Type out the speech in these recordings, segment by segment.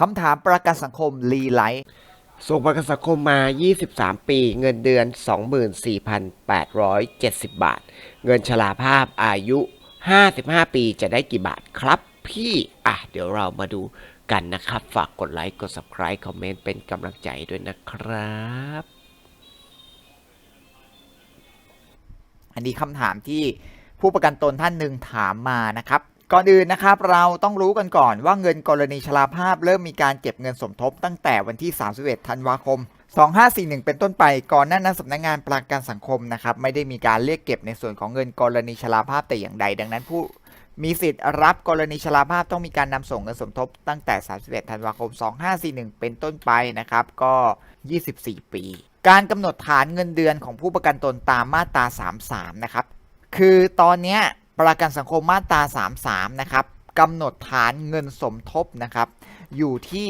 คำถามประกันสังคมรีไลท์ส่งประกันสังคมมา 23 ปี เงินเดือน 24,870 บาท เงินชราภาพอายุ 55 ปีจะได้กี่บาทครับพี่ อะ เดี๋ยวเรามาดูกันนะครับ ฝากกดไลค์ กด subscribe คอมเมนต์ เป็นกำลังใจด้วยนะครับ อันนี้คำถามที่ผู้ประกันตนท่านหนึ่งถามมานะครับ ก่อนอื่นนะครับเราต้องรู้กันก่อนว่าเงินกรณีชราภาพเริ่มมีการเก็บเงินสมทบตั้งแต่วันที่ 31 ธันวาคม 2541 เป็นต้นไปก่อนหน้านั้นสำนักงานประกันสังคมนะครับไม่ได้มีการเรียกเก็บในส่วนของเงินกรณีชราภาพแต่อย่างใด ดังนั้นผู้มีสิทธิ์รับกรณีชราภาพต้องมีการนำส่งเงินสมทบตั้งแต่ 31 ธันวาคม 2541 เป็นต้นไปนะครับก็ 24 ปี การกำหนดฐานเงินเดือนของผู้ประกันตนตามมาตรา 33 นะครับคือตอนเนี้ย ประกันสังคมมาตรา 33 นะครับกำหนดฐานเงินสมทบนะครับอยู่ที่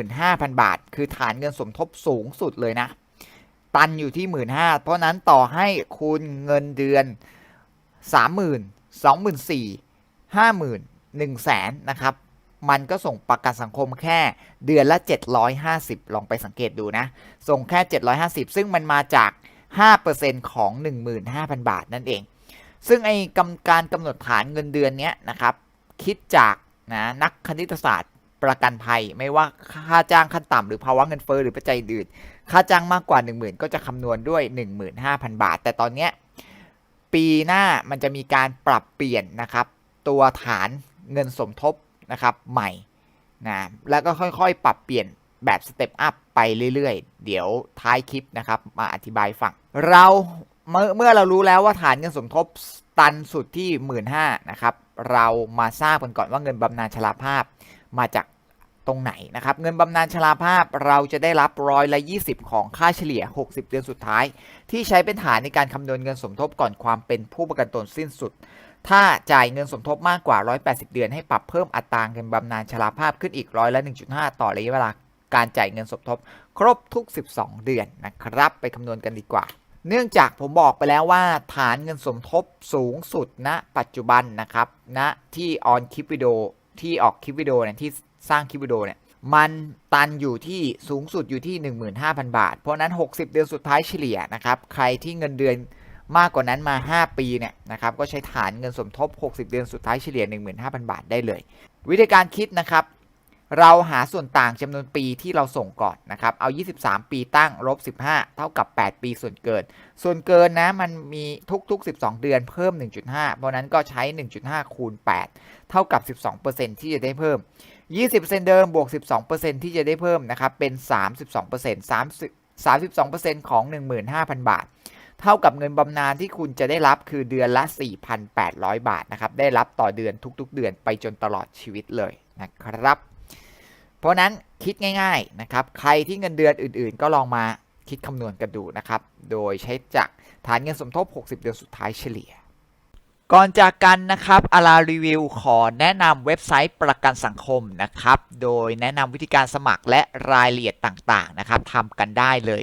15,000 บาท คือฐานเงินสมทบสูงสุดเลยนะ ตันอยู่ที่ 15,000เพราะนั้นต่อให้คุณเงินเดือน 30,000 24,000 50,000 100,000นะครับมันก็ส่งประกันสังคมแค่เดือนละ 750 ลองไปสังเกตดูนะ ส่งแค่ 750 ซึ่งมันมาจาก 5%ของ 15,000 บาทนั่นเอง ซึ่งไอ้กำการกำหนดฐานเงินเดือนเนี้ยนะครับ คิดจากนะนักคณิตศาสตร์ประกันภัย ไม่ว่าค่าจ้างขั้นต่ำหรือภาวะเงินเฟ้อหรือปัจจัยอื่น ค่าจ้างมากกว่า 10,000 ก็จะคำนวณด้วย 15,000 บาท แต่ตอนเนี้ยปีหน้ามันจะมีการปรับเปลี่ยนนะครับ ตัวฐานเงินสมทบนะครับใหม่นะแล้วก็ค่อยๆ ปรับเปลี่ยนแบบสเต็ปอัพไปเรื่อยๆ เดี๋ยวท้ายคลิปนะครับ มาอธิบายฟังเรา เมื่อเมื่อเรารู้แล้วว่าฐานเงินสมทบตันสุดที่ 1 5ื่นนะครับ เรามาทราบกันก่อนว่าเงินบำนาญชราภาพมาจากตรงไหนนะครับ เงินบำนาญชราภาพเราจะได้รับร้อยละ 20 ของค่าเฉลี่ย 60 เดือนสุดท้าย ที่ใช้เป็นฐานในการคำนวณเงินสมทบก่อนความเป็นผู้ประกันตนสิ้นสุด ถ้าจ่ายเงินสมทบมากกว่า 180 เดือนให้ปรับเพิ่มอัตราเงินบำนาญชราภาพขึ้นอีกร้อยละ 1.5 ต่อระยะเวลาการจ่ายเงินสมทบ ครบทุก 12 เดือนนะครับ ไปคำนวณกันดีกว่า เนื่องจากผมบอกไปแล้วว่าฐานเงินสมทบสูงสุดณปัจจุบันนะครับณที่ออนคลิปวิดีโอที่ออกคลิปวิดีโอเนี่ยที่สร้างคลิปวิดีโอเนี่ยมันตันอยู่ที่สูงสุดอยู่ที่ 15,000 บาท เพราะฉะนั้น 60 เดือนสุดท้ายเฉลี่ยนะครับใครที่เงินเดือนมากกว่านั้นมา 5 ปีเนี่ยนะครับก็ใช้ฐานเงินสมทบ 60 เดือนสุดท้ายเฉลี่ย 15,000 บาทได้เลย วิธีการคิดนะครับ เราหาส่วนต่างจำนวนปีที่เราส่งก่อนนะครับ เอา 23 ปีตั้งลบ15 เท่ากับ 8 ปีส่วนเกิน ส่วนเกินนะมันมีทุกๆ 12 เดือนเพิ่ม 1.5 เพราะนั้นก็ใช้ 1.5 คูณ 8 เท่ากับ 12%ที่จะได้เพิ่ม 20%เดิมบวก 12%ที่จะได้เพิ่มนะครับเป็น 32% 30 32%ของ 15,000 บาท เท่ากับเงินบำนาญที่คุณจะได้รับคือเดือนละ 4,800 บาทนะครับได้รับต่อเดือนทุกๆ เดือนไปจนตลอดชีวิตเลยนะครับ เพราะนั้นคิดง่ายๆนะครับใครที่เงินเดือนอื่นๆ ก็ลองมาคิดคำนวณกันดูนะครับ โดยใช้จากฐานเงินสมทบ 60 เดือนสุดท้ายเฉลี่ย ก่อนจากกันนะครับอารารีวิวขอแนะนำเว็บไซต์ประกันสังคมนะครับ โดยแนะนำวิธีการสมัครและรายละเอียดต่างๆนะครับทำกันได้เลย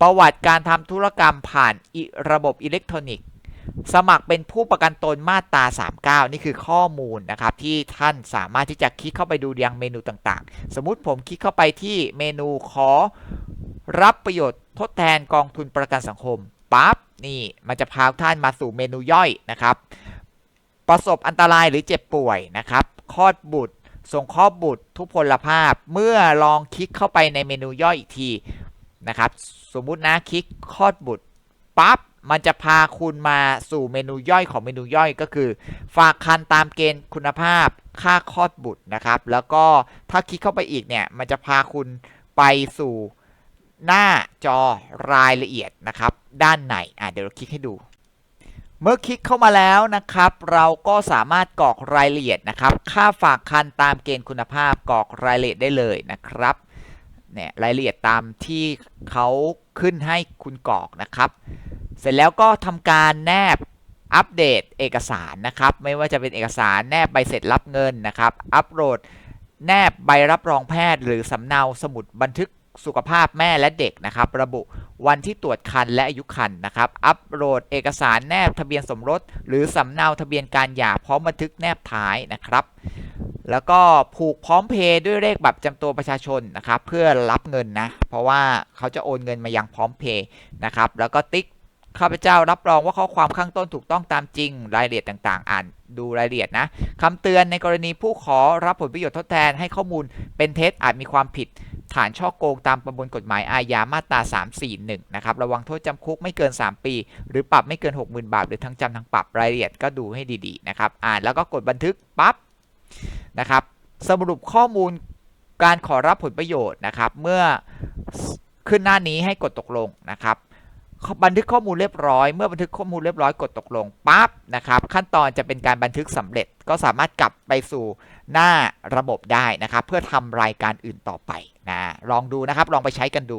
ประวัติการทำธุรกรรมผ่านระบบอิเล็กทรอนิกส์สมัครเป็นผู้ประกันตนมาตรา 39 นี่คือข้อมูลนะครับ ที่ท่านสามารถที่จะคลิกเข้าไปดูยังเมนูต่างๆ สมมุติผมคลิกเข้าไปที่เมนูขอรับประโยชน์ทดแทนกองทุนประกันสังคมปั๊บนี่มันจะพาท่านมาสู่เมนูย่อยนะครับ ประสบอันตรายหรือเจ็บป่วยนะครับคลอดบุตรส่งคลอดบุตรทุพพลภาพ เมื่อลองคลิกเข้าไปในเมนูย่อยอีกที นะครับ สมมุตินะคลิกคลอดบุตรปั๊บมันจะพาคุณมาสู่เมนูย่อยของเมนูย่อยก็คือ ฝากคันตามเกณฑ์คุณภาพค่าคลอดบุตรนะครับ แล้วก็ถ้าคลิกเข้าไปอีกเนี่ย มันจะพาคุณไปสู่หน้าจอรายละเอียดนะครับ ด้านในอะเดี๋ยวเราคลิกให้ดู เมื่อคลิกเข้ามาแล้วนะครับ เราก็สามารถกรอกรายละเอียดนะครับ ค่าฝากคันตามเกณฑ์คุณภาพกรอกรายละเอียดได้เลยนะครับ เนี่ยรายละเอียดตามที่เขาขึ้นให้คุณกรอกนะครับ เสร็จแล้วก็ทำการแนบอัปเดตเอกสารนะครับ ไม่ว่าจะเป็นเอกสารแนบใบเสร็จรับเงินนะครับ อัปโหลดแนบใบรับรองแพทย์ หรือสำเนาสมุดบันทึกสุขภาพแม่และเด็กนะครับ ระบุวันที่ตรวจคันและอายุคันนะครับ อัปโหลดเอกสารแนบทะเบียนสมรส หรือสำเนาทะเบียนการหย่าพร้อมบันทึกแนบท้ายนะครับ แล้วก็ผูกพร้อมเพย์ด้วยเลขบัตรประจำตัวประชาชนนะครับ เพื่อรับเงินนะ เพราะว่าเขาจะโอนเงินมายังพร้อมเพย์นะครับ แล้วก็ติ๊กข้าพเจ้ารับรองว่าข้อความข้างต้นถูกต้องตามจริง รายละเอียดต่างๆ อ่านดูรายละเอียดนะคำเตือนในกรณีผู้ขอรับผลประโยชน์ทดแทนให้ข้อมูลเป็นเท็จอาจมีความผิด ฐานช่อโกงตามประมวลกฎหมายอาญามาตรา 341 นะครับ ระวังโทษจำคุกไม่เกิน 3 ปี หรือปรับไม่เกิน 60,000 บาท หรือทั้งจำทั้งปรับรายละเอียดก็ดูให้ดีๆนะครับ อ่านแล้วก็กดบันทึกปั๊บ นะครับสรุปข้อมูลการขอรับผลประโยชน์นะครับ เมื่อขึ้นหน้านี้ให้กดตกลงนะครับบันทึกข้อมูลเรียบร้อยเมื่อบันทึกข้อมูลเรียบร้อยกดตกลงปั๊บนะครับ ขั้นตอนจะเป็นการบันทึกสำเร็จก็สามารถกลับไปสู่หน้าระบบได้นะครับ เพื่อทำรายการอื่นต่อไปนะลองดูนะครับ ลองไปใช้กันดู